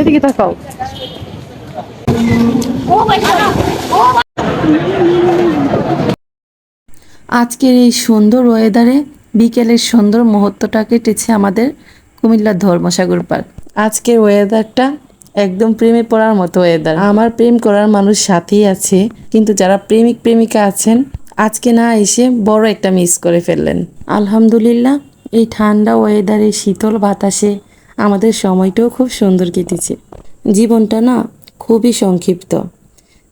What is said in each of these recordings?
এদিকে তাকাও আজকের এই সুন্দর ওয়েদারে বিকেলের সুন্দর মুহূর্তটা কেটেছে আমাদের কুমিল্লার ধর্মসাগর পার্ক আজকের ওয়েদারটা একদম প্রেমে পড়ার মতো ওয়েদার আমার প্রেম করার মানুষ সাথেই আছে, কিন্তু যারা প্রেমিক প্রেমিকা আছেন, আজকে না এসে বড় একটা মিস করে ফেললেন। আলহামদুলিল্লাহ, এই ঠান্ডা ওয়েদারে শীতল বাতাসে আমাদের সময়টাও খুব সুন্দর কেটেছে। জীবনটা না খুবই সংক্ষিপ্ত।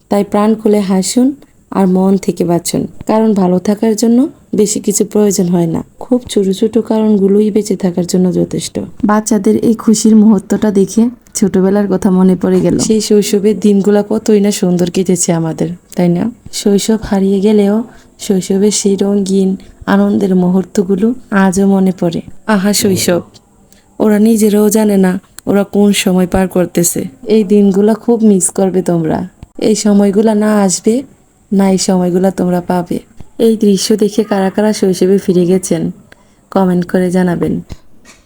তাই প্রাণ খুলে হাসুন আর মন থেকে বাঁচুন। কারণ ভালো থাকার জন্য বেশি কিছু প্রয়োজন হয় না। খুব ছোট ছোট কারণগুলোই বেঁচে থাকার জন্য যথেষ্ট। বাচ্চাদের এই খুশির মুহূর্তটা দেখে ছোটবেলার কথা মনে পড়ে গেল। সেই শৈশবের দিনগুলো কতই না সুন্দর কেটেছে আমাদের তাই না? শৈশব হারিয়ে গেলেও শৈশবের সেই রঙিন আনন্দের মুহূর্তগুলো আজও মনে পড়ে। আহা শৈশব! ওরা নিজেরাও জানে না ওরা কোন সময় পার করতেছে। এই দিনগুলা খুব মিস করবে তোমরা। এই সময়গুলা না আসবে, না এই সময়গুলা তোমরা পাবে। এই দৃশ্য দেখে কারা কারা শৈশবে ফিরে গেছেন কমেন্ট করে জানাবেন।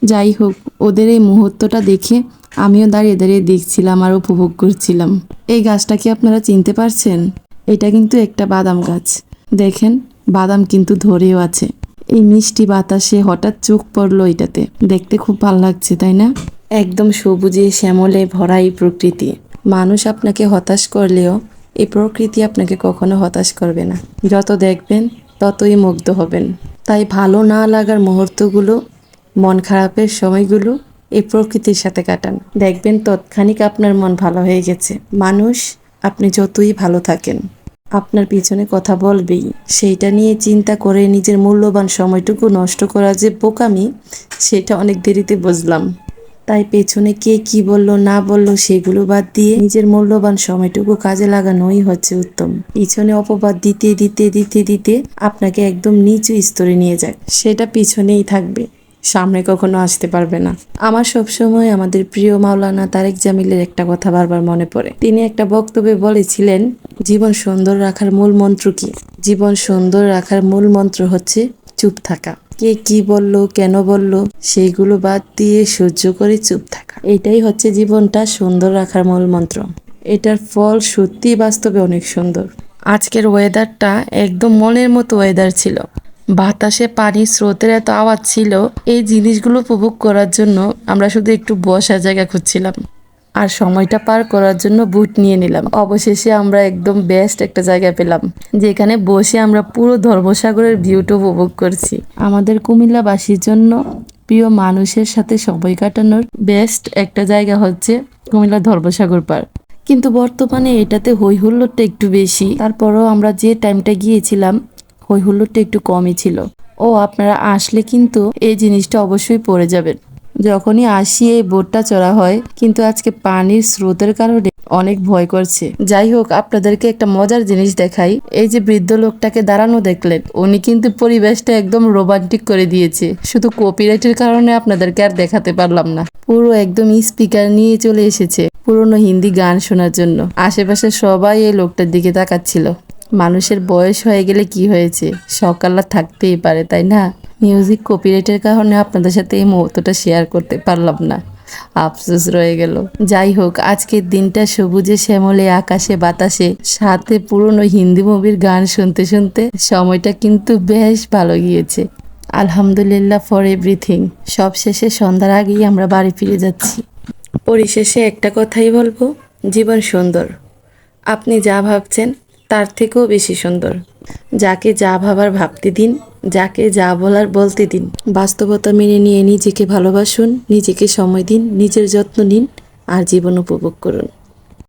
যাই হোক, ওদের এই মুহূর্তটা দেখে আমিও দাঁড়িয়ে দাঁড়িয়ে দেখছিলাম আর উপভোগ করছিলাম। এই গাছটা কি আপনারা চিনতে পারছেন? এটা কিন্তু একটা বাদাম গাছ। দেখেন, বাদাম কিন্তু ধরেও আছে। এই মিষ্টি বাতাসে হঠাৎ চোখ পড়ল এটাতে। দেখতে খুব ভালো লাগছে তাই না? একদম সবুজে শ্যামলে ভরা এই প্রকৃতি। মানুষ আপনাকে হতাশ করলেও এই প্রকৃতি আপনাকে কখনো হতাশ করবে না। যত দেখবেন ততই মুগ্ধ হবেন। তাই ভালো না লাগার মুহূর্তগুলো মন খারাপের সময়গুলো এই প্রকৃতির সাথে কাটান। দেখবেন তৎক্ষণিক আপনার মন ভালো হয়ে গেছে। মানুষ আপনি যতই ভালো থাকেন। আপনার পিছনে কথা বলবেই। সেইটা নিয়ে চিন্তা করে নিজের মূল্যবান সময়টুকু নষ্ট করা যে বোকামি, সেটা অনেক দেরিতে বুঝলাম। তাই পেছনে কে কি বলল, না বলল, সেগুলো বাদ দিয়ে নিজের মূল্যবান সময়টুকু কাজে লাগানোই হচ্ছে উত্তম। পিছনে অপবাদ দিতে দিতে দিতে দিতে আপনাকে একদম নিচু স্তরে নিয়ে যায় সেটা পিছনেই থাকবে। সামনে কখনো আসতে পারবে না। আমার সবসময় আমাদের প্রিয় মাওলানা তারেক জামিলের একটা কথা বারবার মনে পড়ে। তিনি একটা বক্তব্যে বলেছিলেন, জীবন সুন্দর রাখার মূল মন্ত্র কি? জীবন সুন্দর রাখার মূল মন্ত্র হচ্ছে চুপ থাকা। কে কি বলল, কেন বলল, সেইগুলো বাদ দিয়ে সহ্য করে চুপ থাকা। এটাই হচ্ছে জীবনটা সুন্দর রাখার মূল মন্ত্র। এটার ফল সত্যি বাস্তবে অনেক সুন্দর। আজকের ওয়েদারটা একদম মনের মতো ওয়েদার ছিল। বাতাসে পানির স্রোতের এত আওয়াজ ছিল, এই জিনিসগুলো উপভোগ করার জন্য আমরা শুধু একটু বসার জায়গা খুঁজছিলাম। আর সময়টা পার করার জন্য বুট নিয়ে নিলাম। অবশেষে আমরা একদম বেস্ট একটা জায়গা পেলাম, যেখানে বসে আমরা পুরো ধর্মসাগরের ভিউটা উপভোগ করছি। আমাদের কুমিল্লাবাসীর জন্য প্রিয় মানুষের সাথে সময় কাটানোর বেস্ট একটা জায়গা হচ্ছে কুমিল্লা ধর্মসাগর পার্ক। কিন্তু বর্তমানে এটাতে হই হুল্লোড়টা একটু বেশি। তারপরও আমরা যে টাইমটা গিয়েছিলাম হই হুল্লোড়টা একটু কমই ছিল। ও, আপনারা আসলে কিন্তু এই জিনিসটা অবশ্যই পড়ে যাবেন। যখনই আসি, এই বোটটা চড়া হয়, কিন্তু আজকে পানির স্রোতের কারণে অনেক ভয় করছে। যাই হোক, আপনাদেরকে একটা মজার জিনিস দেখাই। এই যে বৃদ্ধ লোকটাকে দাঁড়ানো দেখলেন, উনি কিন্তু পরিবেশটা একদম রোমান্টিক করে দিয়েছে। শুধু কপিরাইটের কারণে আপনাদেরকে আর দেখাতে পারলাম না। পুরো একদম স্পিকার নিয়ে চলে এসেছে, পুরনো হিন্দি গান শোনার জন্য। আশেপাশে সবাই এই লোকটার দিকে তাকাচ্ছিল। মানুষের বয়স হয়ে গেলে কি হয়েছে? সকাল আর থাকতেই পারে, তাই না? মিউজিক কপিরাইটের কারণে আপনাদের সাথে এই মুহূর্তটা শেয়ার করতে পারলাম না। আফসোস রয়ে গেল। যাই হোক, আজকের দিনটা সবুজে, শ্যামলে, আকাশে, বাতাসে, সাথে পুরনো হিন্দি মুভির গান শুনতে শুনতে সময়টা কিন্তু বেশ ভালো গিয়েছে। আলহামদুলিল্লাহ ফর এভরিথিং সব শেষে সন্ধ্যার আগেই আমরা বাড়ি ফিরে যাচ্ছি। পরিশেষে একটা কথাই বলব, জীবন সুন্দর। আপনি যা ভাবছেন তার থেকেও বেশি সুন্দর। যাকে যা ভাবার ভাবতে দিন, যাকে যা বলার বলতে দিন। বাস্তবতা মেনে নিয়ে নিজেকে ভালোবাসুন, নিজেকে সময় দিন, নিজের যত্ন নিন, আর জীবন উপভোগ করুন।